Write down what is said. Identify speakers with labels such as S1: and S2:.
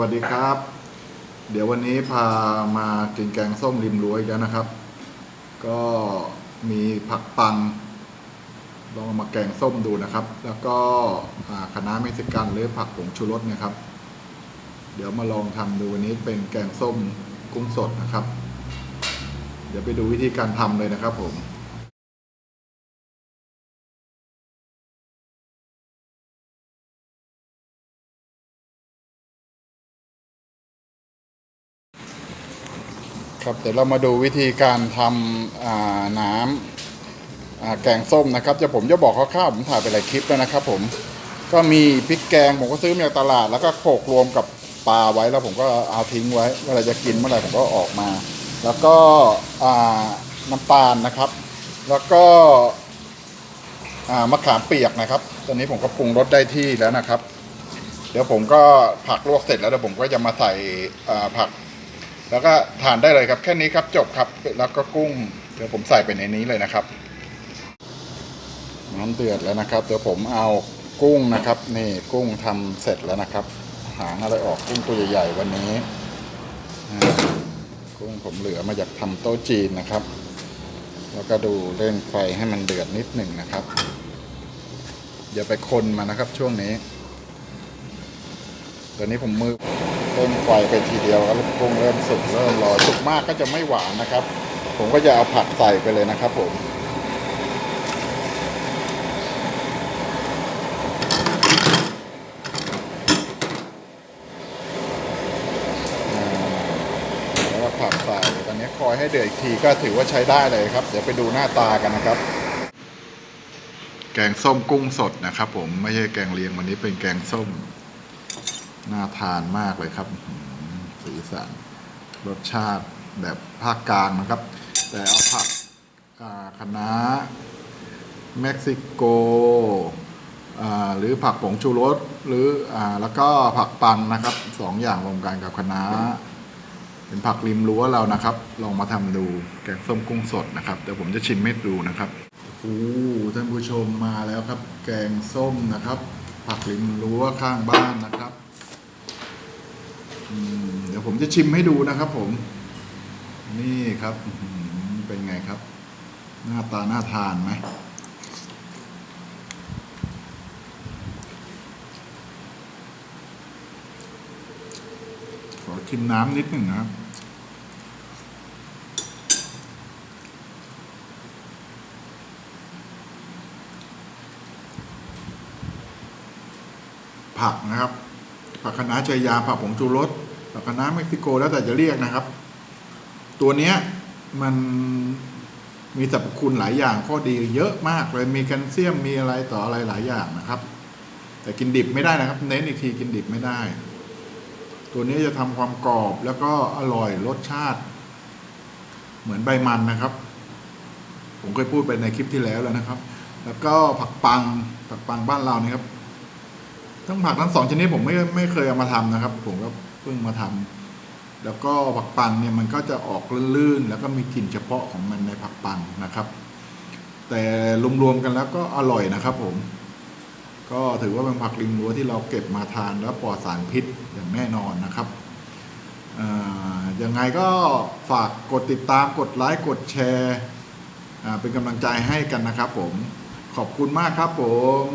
S1: วัสดีครับ เดี๋ยววันนี้พามากินแกงส้มริมรั้วอีกแล้วนะครับ ก็มีผักปัง ลองมาแกงส้มดูนะครับ แล้วก็อ่าคะเม็กซิกันหรือผักผงชูรสเนะครับ เดี๋ยวมาลองทำดูวันนี้เป็นแกงส้มกุ้งสดนะครับ เดี๋ยวไปดูวิธีการทำเลยนะครับผม ครับเดี๋ยวเรามาดูวิธีการทำน้ำแกงส้มนะครับจะผมจะบอกคร่าวๆผมถ่ายไปหลายคลิปแล้วนะครับ ผมก็มีพริกแกงผมก็ซื้อมาจากตลาด แล้วก็โขลกรวมกับปลาไว้แล้วผมก็เอาทิ้งไว้เวลาจะกินเมื่อไหร่ผมก็ออกมา แล้วก็น้ำตาลนะครับ แล้วก็มะขามเปียกนะครับ ตอนนี้ผมก็ปรุงรสได้ที่แล้วนะครับ เดี๋ยวผมก็ผักลวกเสร็จแล้วเดี๋ยวผมก็จะมาใส่ผัก แล้วก็ทานได้เลยครับแค่นี้ครับจบครับแล้วก็กุ้งเดี๋ยวผมใส่ไปในนี้เลยนะครับ น้ำเดือดแล้วนะครับ เดี๋ยวผมเอากุ้งนะครับ นี่กุ้งทำเสร็จแล้วนะครับ หางอะไรออกกุ้งตัวใหญ่ๆวันนี้กุ้งผมเหลือมาจากทำโต๊ะจีนนะครับ แล้วก็ดูเร่งไฟให้มันเดือดนิดหนึ่งนะครับอย่าไปคนมานะครับช่วงนี้ตอนนี้ผมมือ เริ่มไฟไปทีเดียวแล้วกุ้งเริ่มสุกเริ่มรอยสุกมากก็จะไม่หวานนะครับ ผมก็จะเอาผักใส่ไปเลยนะครับ ผมแล้วก็ผักใส่ตอนนี้คอยให้เดือดอีกทีก็ถือว่าใช้ได้เลยครับ เดี๋ยวไปดูหน้าตากันนะครับแกงส้มกุ้งสดนะครับผมไม่ใช่แกงเลียงวันนี้เป็นแกงส้ม น่าทานมากเลยครับ สีสันรสชาติแบบภาคกลางนะครับ แต่เอาผักอ่าคะน้าเม็กซิโกหรือผักผงชูรสหรืออแล้วก็ผักปังนะครับสองอย่างรวมกันกับคะน้าเป็นผักริมรั้วเรานะครับ ลองมาทำดูแกงส้มกุ้งสดนะครับเดี๋ยวผมจะชิมให้ดูนะครับโอ้ท่านผู้ชมมาแล้วครับ แกงส้มนะครับ ผักริมรั้วข้างบ้านนะครับ เดี๋ยวผมจะชิมให้ดูนะครับ ผม นี่ครับเป็นไงครับ หน้าตาน่าทานไหมขอชิมน้ำนิดหนึ่งนะครับผักนะครับ ผักคะน้าชายาผักผงชูรสผักคะน้าเม็กซิโกแล้วแต่จะเรียกนะครับ ตัวเนี้ยมันมีสรรพคุณหลายอย่างข้อดีเยอะมากเลยมีแคลเซียมมีอะไรต่ออะไรหลายอย่างนะครับ แต่กินดิบไม่ได้นะครับ เน้นอีกทีกินดิบไม่ได้ ตัวนี้จะทำความกรอบแล้วก็อร่อยรสชาติ เหมือนใบมันนะครับ ผมเคยพูดไปในคลิปที่แล้วแล้วนะครับ แล้วก็ผักปังผักปังบ้านเรานี่ครับ ทั้งผักทั้งสองชนิดผมไม่ไม่เคยเอามาทำนะครับ ผมก็เพิ่งมาทำแล้วก็ผักปังเนี่ยมันก็จะออกลื่นๆ แล้วก็มีกลิ่นเฉพาะของมันในผักปังนะครับ แต่รวมๆกันแล้วก็อร่อยนะครับผม ก็ถือว่าเป็นผักริมรั้วที่เราเก็บมาทานแล้วปลอดสารพิษอย่างแน่นอนนะครับอ่ายังไงก็ฝากกดติดตามกดไลค์กดแชร์เป็นกำลังใจให้กันนะครับผมขอบคุณมากครับผม